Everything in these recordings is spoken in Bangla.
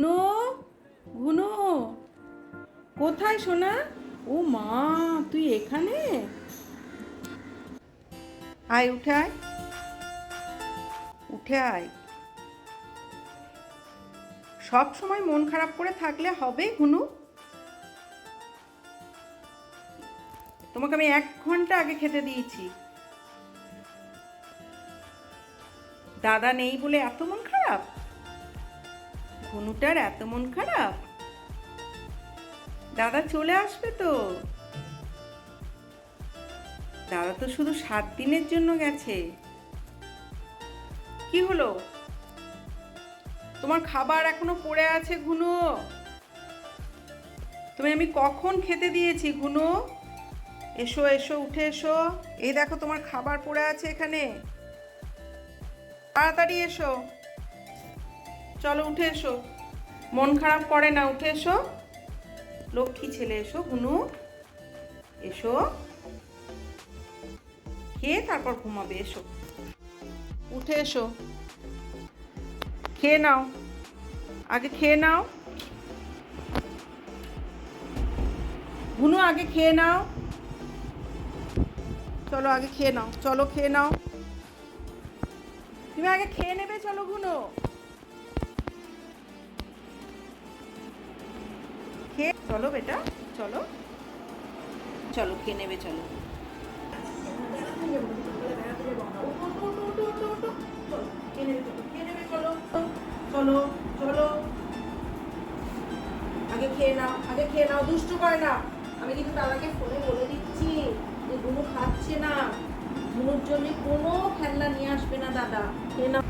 ঘুনো ঘুনো। কোথায় সোনা? ও মা, তুই এখানে? আয়, উঠে আয়। উঠে আয়। সব সময় মন খারাপ করে থাকলে হবে ঘুনু। তোমাকে আমি এক ঘণ্টা আগে খেতে দিয়েছি। দাদা নেই বলে এত মন খারাপ? ঘুনুটার এত মন খারাপ? দাদা চলে আসবে তো। দাদা তো শুধু সাত দিনের জন্য গেছে। কি হলো? তোমার খাবার এখনও পড়ে আছে, ঘুনো? তুমি আমি কখন খেতে দিয়েছি, ঘুনো? এসো এসো, উঠে এসো। এই দেখো তোমার খাবার পড়ে আছে এখানে। তাড়াতাড়ি এসো। চলো উঠে এসো। মন খারাপ করে না, উঠে এসো। লক্ষ্মী ছেলে এসো, গুনু। এসো। খেয়ে তারপর ঘুমাবে, এসো। উঠে এসো। খেয়ে নাও। আগে খেয়ে নাও। গুনু, আগে খেয়ে নাও। চলো, আগে খেয়ে নাও। চলো, খেয়ে নাও। তুমি আগে খেয়ে নেবে, চলো, গুনো। খেয়ে চলো বেটা, চলো। চলো, খেয়ে নেবে, চলো। চলো চলো। আগে খেয়ে নাও, আগে খেয়ে নাও, দুষ্টু করে না আমি কিন্তু দাদাকে ফোনে বলে দিচ্ছি, যে গুনু খাচ্ছে না। গুনুর জন্য কোনো খেলনা নিয়ে আসবে না দাদা। খেয়ে নাও।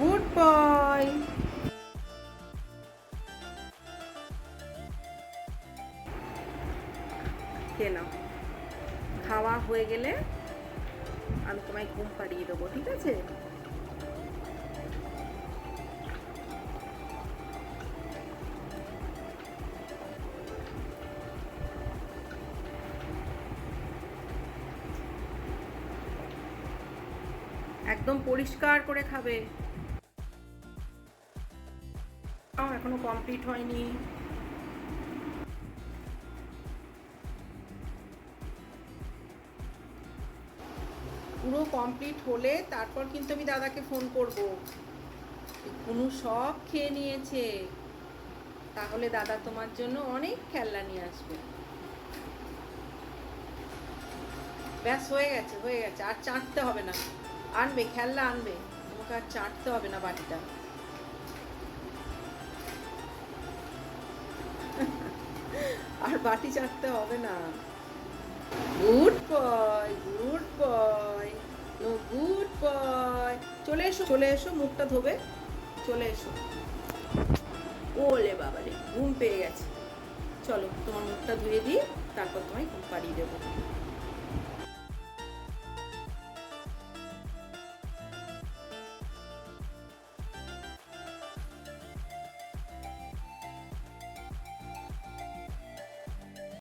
Good boy. খেয়ে নাও। খাওয়া হয়ে গেলে আমি তোমায় ঘুম পাড়িয়ে দেবো, ঠিক আছে? একদম পরিষ্কার করে খাবে। এখনও কমপ্লিট হয়নি। পুরো কমপ্লিট হলে তারপর কিন্তু আমি দাদাকে ফোন করব। কোনো সব খেয়ে নিয়েছে। তাহলে দাদা তোমার জন্য অনেক খেলনা নিয়ে আসবে। ব্যাস, হয়ে গেছে হয়ে গেছে, আর চাটতে হবে না। আনবে, খেলনা আনবে। তোমাকে আর চাটতে হবে না বাটিটা আর বাটি চাটতে হবে না। গুড বয় চলে এসো, মুখটা ধোবে, চলে এসো। ওলে বাবা রে ঘুম পেয়ে গেছে। চলো তোমার মুখটা ধুয়ে দিই, তারপর তোমায় ঘুম পাড়িয়ে দেবো।